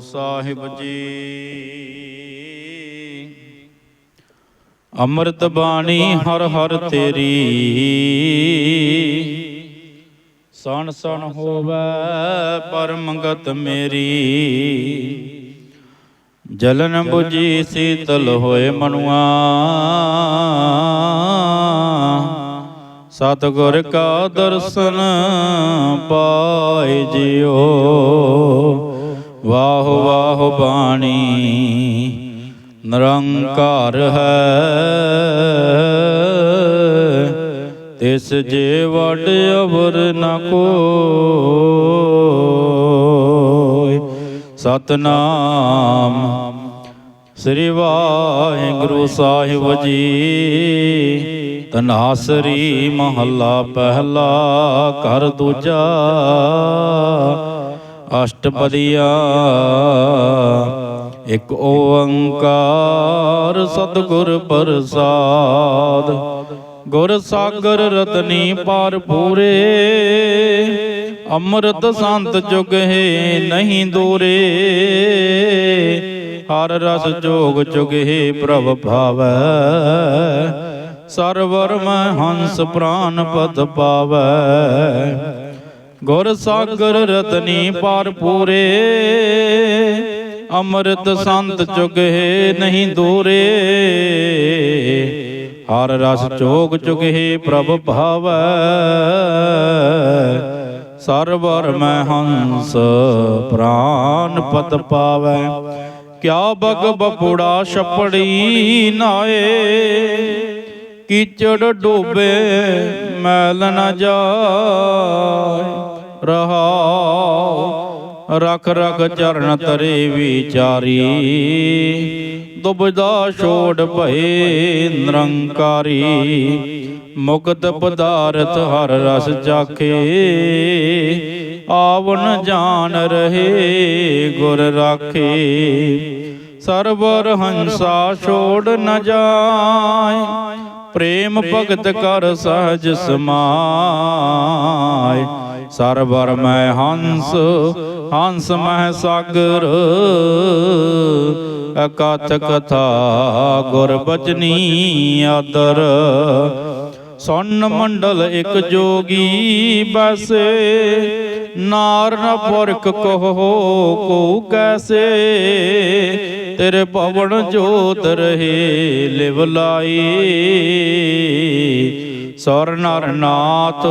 ਸਾਹਿਬ ਜੀ। ਅੰਮ੍ਰਿਤ ਬਾਣੀ ਹਰ ਹਰ ਤੇਰੀ। ਸਣ ਸਣ ਹੋਵੇ ਪਰਮਗਤ ਮੇਰੀ। ਜਲਨ 부ਜੀ ਸੀਤਲ ਹੋਏ ਮਨੁਆ। ਸਤਿਗੁਰ ਕਾ ਦਰਸ਼ਨ ਪਾਏ ਜਿਓ ਵਾਹ ਵਾਹ ਬਾਣੀ, ਨਿਰੰਕਾਰ ਹੈ। ਤਿਸ ਜੇ ਵਡ ਅਵਰ ਨ ਕੋਈ, ਸਤਨਾਮ ਸ੍ਰੀ ਵਾਹਿਗੁਰੂ ਸਾਹਿਬ ਜੀ। ਤਨਾਸਰੀ ਮਹੱਲਾ ਪਹਿਲਾ ਕਰ ਦੂਜਾ ਅਸ਼ਟਪਦੀਆ, ਇੱਕ ਓੰਕਾਰ ਸਤਿਗੁਰ ਪ੍ਰਸਾਦ। ਗੁਰ ਸਾਗਰ ਰਤਨੀ ਪਾਰ ਪੂਰੇ, ਅੰਮ੍ਰਿਤ ਸੰਤ ਜੁਗ ਹੈ ਨਹੀਂ ਦੂਰੇ। ਹਰ ਰਸ ਜੋਗ ਜੁਗ ਹੈ ਪ੍ਰਭ ਭਾਵੈ ਸਰਵਰਮ ਹੰਸ ਪ੍ਰਾਨ ਪਦ ਪਾਵੈ। ਗੁਰ ਸਾਗਰ ਰਤਨੀ ਪਾਰ ਪੂਰੇ ਅੰਮ੍ਰਿਤ ਸੰਤ ਜੁਗ ਹੈ ਨਹੀਂ ਦੂਰੇ। ਹਰ ਰਸ ਜੋਗ ਜੁਗ ਹੈ ਪ੍ਰਭ ਭਾਵੈ। ਸਰਵਰ ਮੈਂ ਹੰਸ ਪ੍ਰਾਨ ਪਤ ਪਾਵੈ। ਕਿਆ ਬਗ ਬਪੁੜਾ ਛਪੜੀ ਨਾਏ। ਕੀਚੜ ਡੋਬੇ ਮੈਲ ਨ ਜਾਏ। ਰਹਾਉ ਰਖ ਰਖ ਚਰਨ ਤਰੇ ਵਿਚਾਰੀ। ਦੁਬਦਾ ਛੋੜ ਭਏ ਨਿਰੰਕਾਰੀ। ਮੁਕਤ ਪਦਾਰਥ ਹਰ ਰਸ ਜਾਖੇ ਆਵਨ ਜਾਣ ਰਹੇ, ਗੁਰ ਰਾਖੇ। ਸਰਵਰ ਹੰਸਾ ਛੋੜ ਨ ਜਾਏ। ਪ੍ਰੇਮ ਭਗਤ ਕਰ ਸਹਜ ਸਮਾਏ। ਸਰਵਰ ਮੈਂ ਹੰਸ ਹੰਸ ਮਹਿ ਸਾਗਰ। ਅਕਥ ਕਥਾ ਗੁਰ ਬਚਨੀ ਆਦਰ। ਸੋਨ ਮੰਡਲ ਇਕ ਜੋਗੀ ਬਸੇ। ਨਾਰ ਨ ਪੁਰਖ ਕਹੋ ਕੋ ਕੈਸੇ? ਤੇਰੇ ਪਵਨ ਜੋਤ ਰਹੇ ਲਿਵ ਲਾਈ। ਸਰ ਨਰ ਨਾਥ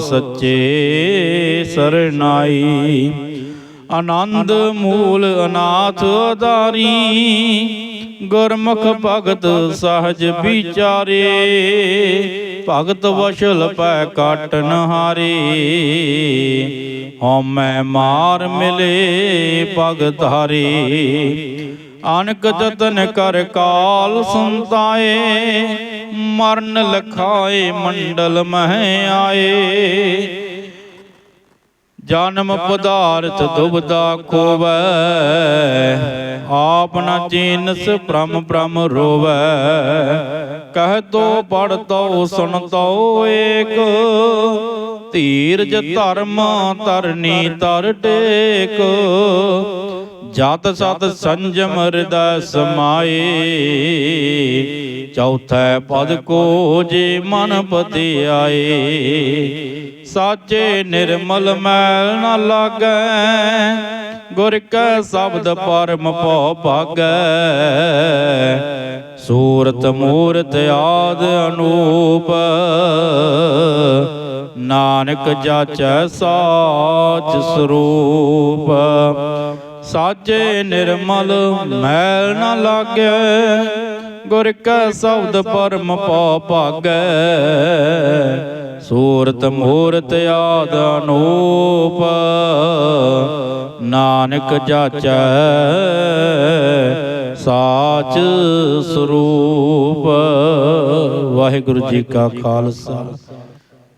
ਸੱਚੇ ਸਰਨਾਈ। ਆਨੰਦ ਮੂਲ ਅਨਾਥ ਆਧਾਰੀ ਗੁਰਮੁਖ ਭਗਤ ਸਹਜ ਵਿਚਾਰੇ। ਭਗਤ ਵਸ਼ਲ ਪੈ ਕਾਟਨ ਹਾਰੇ ਹਉਮੈ ਮਾਰ ਮਿਲੇ ਭਗਤ ਹਾਰੇ। ਅਨਕ ਜਤਨ ਕਰ ਕਾਲ ਸੰਤਾਏ, ਮਰਨ ਲਖਾਏ ਮੰਡਲ ਮਹਿ ਆਏ। ਜਨਮ ਪਦਾਰਥ ਦੁਬਦਾ ਖੋਵੈ। ਆਪ ਨ ਚੀਨਸ ਬ੍ਰਹਮ ਬ੍ਰਹਮ ਰੋਵੈ। ਕਹਿ ਤੋ ਪੜ ਤੋ ਸੁਣ ਤੋ ਏਕ। ਧੀਰਜ ਧਰਮ ਤਰਨੀ ਤਰ ਟੇਕ। ਜਤ ਸਤ ਸੰਜਮ ਹਿਰਦੈ ਸਮਾਏ ਚੌਥੈ ਪਦ ਕੋ ਜੇ ਮਨ ਪਤੀ ਆਏ ਸਾਚੇ ਨਿਰਮਲ ਮੈਲ ਨ ਲਾਗੈ ਗੁਰ ਕੈ ਸ਼ਬਦ ਪਰਮ ਭਉ ਭਾਗੈ। ਸੂਰਤ ਮੂਰਤ ਆਦ ਅਨੂਪ। ਨਾਨਕ ਜਾਚੈ ਸਾਚ ਸਰੂਪ। ਸਾਚੇ ਨਿਰਮਲ, ਮੈਲ ਨ ਲਾਗੈ। ਗੁਰ ਕਾ ਸ਼ਬਦ ਪਰਮ ਭਉ ਭਾਗੈ। ਸੂਰਤ ਮੂਰਤ ਆਦ ਅਨੂਪ। ਨਾਨਕ ਜਾਚੈ ਸਾਚ ਸਰੂਪ। ਵਾਹਿਗੁਰੂ ਜੀ ਕਾ ਖਾਲਸਾ।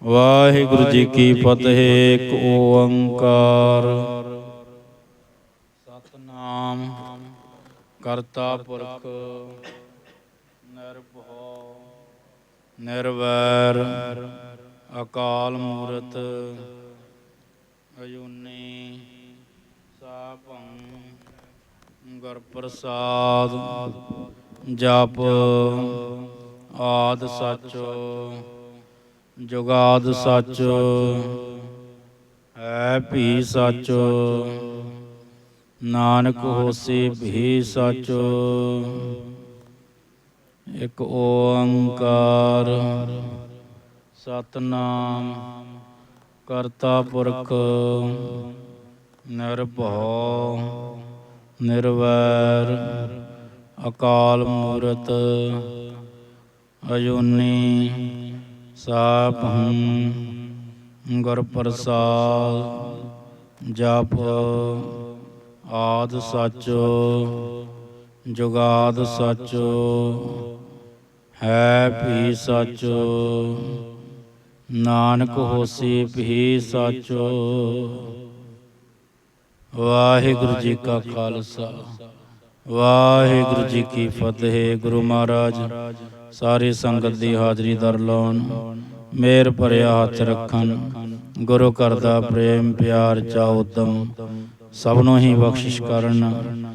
ਵਾਹਿਗੁਰੂ ਜੀ ਕੀ ਫਤਿਹ ਏਕ ਓੰਕਾਰ। ਸਤਨਾਮ ਕਰਤਾ ਪੁਰਖ ਨਿਰਭਉ ਨਿਰਵੈਰ ਅਕਾਲ ਮੂਰਤ ਅਜੂਨੀ ਸਾਭੰ ਗੁਰ ਪ੍ਰਸਾਦ ਜਪ ਆਦ ਸੱਚ ਜੁਗਾਦ ਸਚ ਹੈ ਭੀ ਸਚ ਨਾਨਕ ਹੋਸੀ ਭੀ ਸੱਚ। ਇਕ ਓੰਕਾਰ। ਸਤਨਾਮ। ਕਰਤਾ ਪੁਰਖ। ਨਿਰਭਉ। ਨਿਰਵੈਰ। ਅਕਾਲ ਮੂਰਤ। ਅਜੂਨੀ ਸਾਪਹੰ ਗੁਰ ਪ੍ਰਸਾਦ ਜਪ। ਆਦ ਸੱਚ, ਜੁਗਾਦ ਸੱਚ, ਹੈ ਭੀ ਸੱਚ, ਨਾਨਕ ਹੋਸੀ ਭੀ ਸੱਚ। ਵਾਹਿਗੁਰੂ ਜੀ ਕਾ ਖਾਲਸਾ, ਵਾਹਿਗੁਰੂ ਜੀ ਕੀ ਫਤਿਹ। ਗੁਰੂ ਮਹਾਰਾਜ, ਸਾਰੀ ਸੰਗਤ ਦੀ ਹਾਜ਼ਰੀ ਦਰ ਲਾਉਣ, ਮੇਰ ਭਰਿਆ ਹੱਥ ਰੱਖਣ। ਗੁਰੂ ਘਰ ਦਾ ਪ੍ਰੇਮ ਪਿਆਰ ਚਾਉ ਉਦਮ ਸਭ ਨੂੰ ਹੀ ਬਖਸ਼ਿਸ਼ ਕਰਨ।